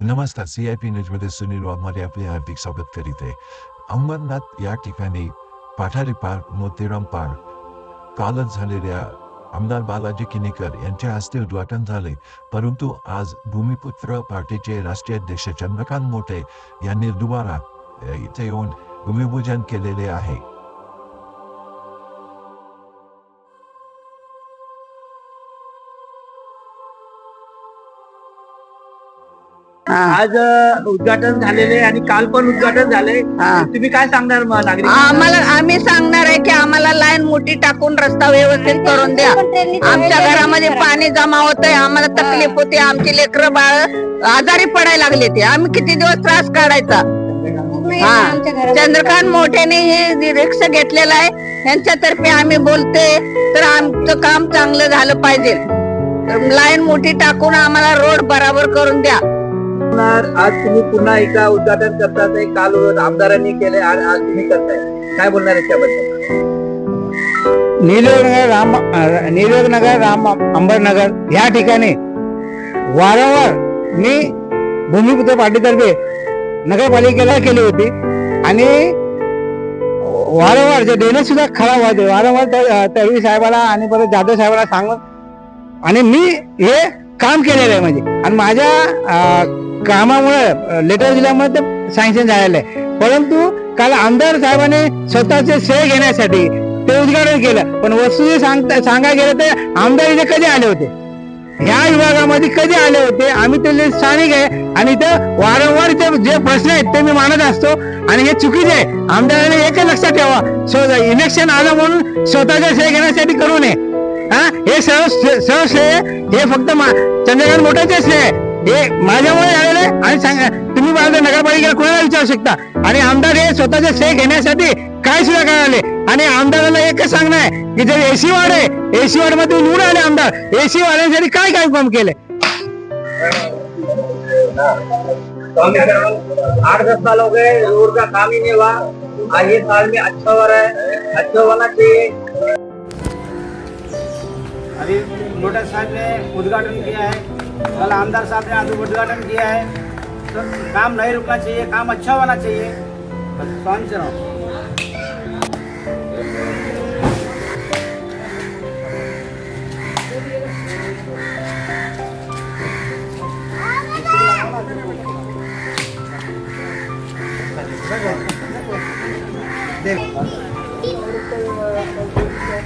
नमस्कार C I P न्यूजमध्ये सुनील वाघमारे आपले हार्दिक स्वागत करीत आहे. अहमदनाथ या ठिकाणी पाठारी पार्क मोतीराम पार्क कालच झालेल्या आमदार बालाजी किनीकर यांच्या हस्ते उद्घाटन झाले परंतु आज भूमिपुत्र पार्टीचे राष्ट्रीय अध्यक्ष चंद्रकांत मोठे यांनी दुबारा इथे येऊन भूमिपूजन केलेले आहे. आज उद्घाटन झालेले आणि काल पण उद्घाटन झाले. तुम्ही काय सांगणार मग नागरिक आम्हाला आम्ही सांगणार आहे की आम्हाला लाईन मोठी टाकून रस्ता व्यवस्थित करून द्या. आमच्या घरामध्ये पाणी जमा होतंय आम्हाला तकलीफ होते आमची लेकरं बाळ आजारी पडायला लागले ते. आम्ही किती दिवस त्रास काढायचा? हा. चंद्रकांत मोठेने हे रिक्षा घेतलेला आहे. यांच्यातर्फे आम्ही बोलते तर आमचं काम चांगलं झालं पाहिजे. लाईन मोठी टाकून आम्हाला रोड बराबर करून द्या. आज तुम्ही पुन्हा एकदा उद्घाटन करतात काल आमदारांनी केले आज आज तुम्ही करताय. काय बोलणार याच्याबद्दल त्याबद्दल? राम नीलनगर राम अंबरनगर या ठिकाणी वारंवार मी भूमिपुत्र पार्टीतर्फे नगरपालिकेला केली होती. आणि वारंवार जे डेने सुद्धा खराब व्हायचे. वारंवार तळवी साहेबाला आणि परत जाधव साहेबाला सांगून आणि मी हे काम केलेलं आहे म्हणजे. आणि माझ्या कामामुळे लेटर दिल्यामुळे ते सँक्शन झालेलं. आहे परंतु काल आमदार साहेबांनी स्वतःचे श्रेय घेण्यासाठी ते उद्घाटन केलं. पण वस्तू सांगता सांगायला गेलं तर आमदार इथे कधी आले होते? ह्या विभागामध्ये कधी आले होते? आम्ही ते स्थानिक आहे. आणि इथं वारंवार ते जे प्रश्न आहेत ते मी मानत असतो. आणि हे चुकीचे आहे. आमदारांनी एकच लक्षात ठेवा. इलेक्शन आलं म्हणून स्वतःचा श्रेय घेण्यासाठी करू नये. हा? हे सर्व सर्व श्रेय हे फक्त चंद्रकांत मोठ्याचे श्रेय हे माझ्यामुळे आलेलं आहे. आणि सांगा तुम्ही माझ्या नगरपालिकेला कोणाला विचारू शकता? आणि आमदार हे स्वतःचे श्रेय घेण्यासाठी काय सुद्धा करायले? आणि आमदाराला एकच सांगणं आहे की जर एसी वाड आहे एसी वाडमध्ये निवडून आले आमदार. एसी वाढण्यासाठी काय काय काम केले? आठ दस साल हो गए रोड का काम ही नहीं हुआ। आज ये साल में अच्छा हो रहा है। अच्छा होना चाहिए अभी लोटस साहब ने उद्घाटन किया है, कल आमदार साहब ने आज उद्घाटन किया है। तो काम नहीं रुकना चाहिए, काम अच्छा होना चाहिए। से रहो।